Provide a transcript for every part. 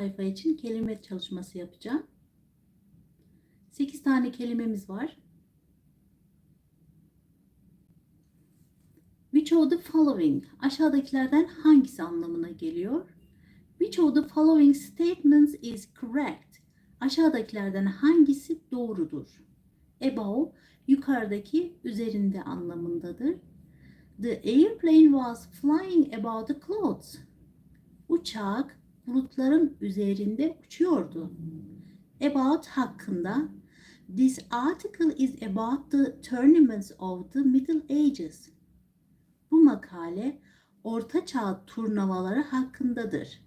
sayfa için kelime çalışması yapacağım. 8 tane kelimemiz var. Which of the following aşağıdakilerden hangisi anlamına geliyor? Which of the following statements is correct? Aşağıdakilerden hangisi doğrudur? Above yukarıdaki üzerinde anlamındadır. The airplane was flying about the clouds. Uçak bulutların üzerinde uçuyordu. About hakkında This article is about the tournaments of the Middle Ages. Bu makale Orta Çağ turnuvaları hakkındadır.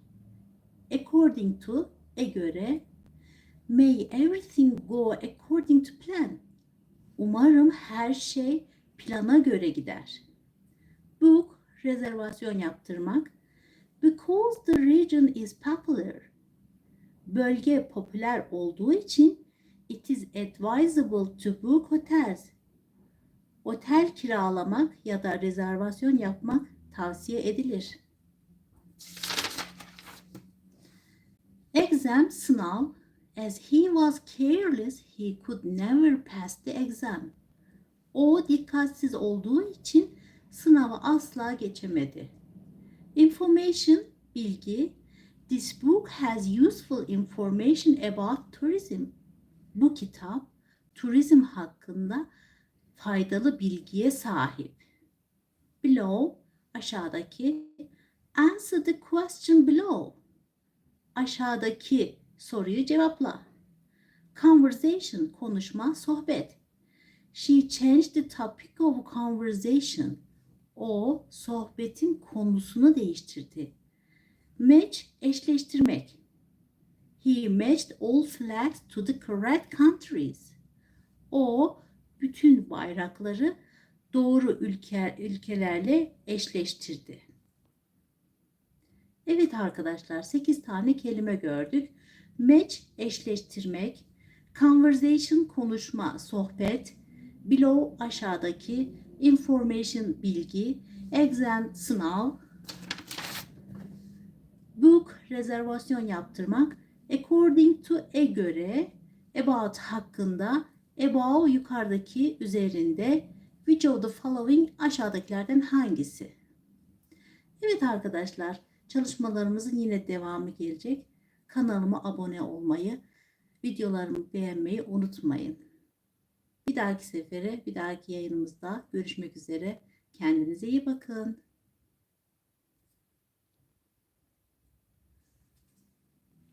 According to e göre May everything go according to plan. Umarım her şey plana göre gider. Book rezervasyon yaptırmak. Because the region is popular. Bölge popüler olduğu için it is advisable to book hotels. Otel kiralamak ya da rezervasyon yapmak tavsiye edilir. Exam sınav As he was careless, he could never pass the exam. O dikkatsiz olduğu için sınavı asla geçemedi. Information, bilgi. This book has useful information about tourism. Bu kitap turizm hakkında faydalı bilgiye sahip. Below, aşağıdaki. Answer the question below. Aşağıdaki soruyu cevapla. Conversation, konuşma, sohbet. She changed the topic of conversation. O sohbetin konusunu değiştirdi. Match, eşleştirmek. He matched all flags to the correct countries. O bütün bayrakları doğru ülke, ülkelerle eşleştirdi. Evet arkadaşlar 8 tane kelime gördük. Match eşleştirmek, conversation konuşma, sohbet, below aşağıdaki, information bilgi, exam sınav, book rezervasyon yaptırmak, according to e göre, about hakkında, above yukarıdaki üzerinde, which of the following aşağıdakilerden hangisi? Evet arkadaşlar çalışmalarımızın yine devamı gelecek. Kanalıma abone olmayı, videolarımı beğenmeyi unutmayın. Bir dahaki sefere, bir dahaki yayınımızda görüşmek üzere. Kendinize iyi bakın.